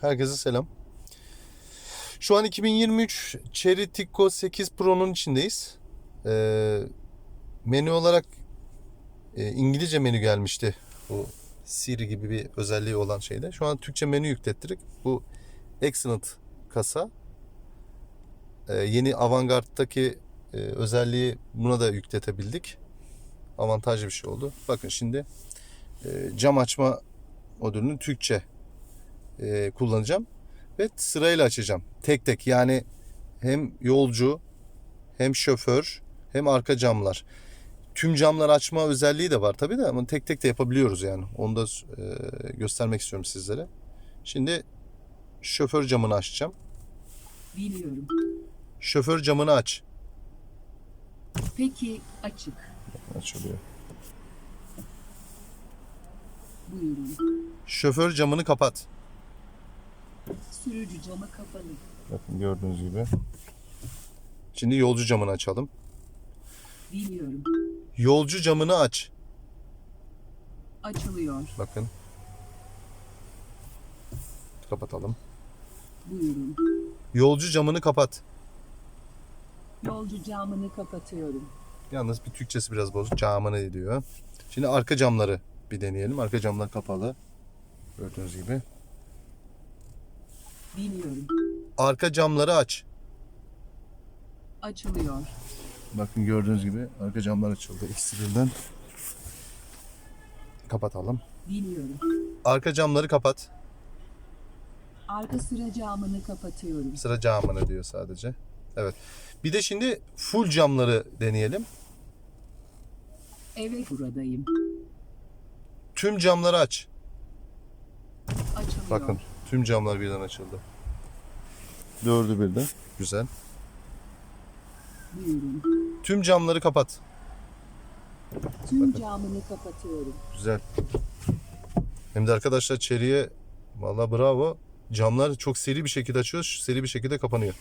Herkese selam. Şu an 2023 Cherry Tico 8 Pro'nun içindeyiz. Ee, menü olarak e, İngilizce menü gelmişti. Bu Siri gibi bir özelliği olan şeyde. Şu an Türkçe menü yüklettirdik. Bu Excellent kasa. Ee, yeni Avantgarde'daki e, özelliği buna da yükletebildik. Avantajlı bir şey oldu. Bakın şimdi e, cam açma modülünü Türkçe e, kullanacağım ve sırayla açacağım. Tek tek yani hem yolcu hem şoför hem arka camlar. Tüm camlar açma özelliği de var tabii de ama tek tek de yapabiliyoruz yani. Onu da e, göstermek istiyorum sizlere. Şimdi şoför camını açacağım. Biliyorum. Şoför camını aç. Peki açık. Açılıyor. Buyurun. Şoför camını kapat. Sürücü camı kapalı. Bakın gördüğünüz gibi. Şimdi yolcu camını açalım. Biliyorum. Yolcu camını aç. Açılıyor. Bakın. Kapatalım. Buyurun. Yolcu camını kapat. Yolcu camını kapatıyorum. Yalnız bir Türkçesi biraz bozuk. Camını diyor. Şimdi arka camları bir deneyelim. Arka camlar kapalı. Gördüğünüz gibi. Biliyorum. Arka camları aç. Açılıyor. Bakın gördüğünüz gibi arka camlar açıldı. İkisi birden. Kapatalım. Biliyorum. Arka camları kapat. Arka sıra camını kapatıyorum. Sıra camını diyor sadece. Evet. Bir de şimdi full camları deneyelim. Evet buradayım. Tüm camları aç. Açılıyor. Bakın tüm camlar birden açıldı. Dördü birden. Güzel. Buyurun. Tüm camları kapat. Tüm camını kapatıyorum. Güzel. Hem de arkadaşlar Cherry'e valla bravo. Camlar çok seri bir şekilde açıyor, seri bir şekilde kapanıyor.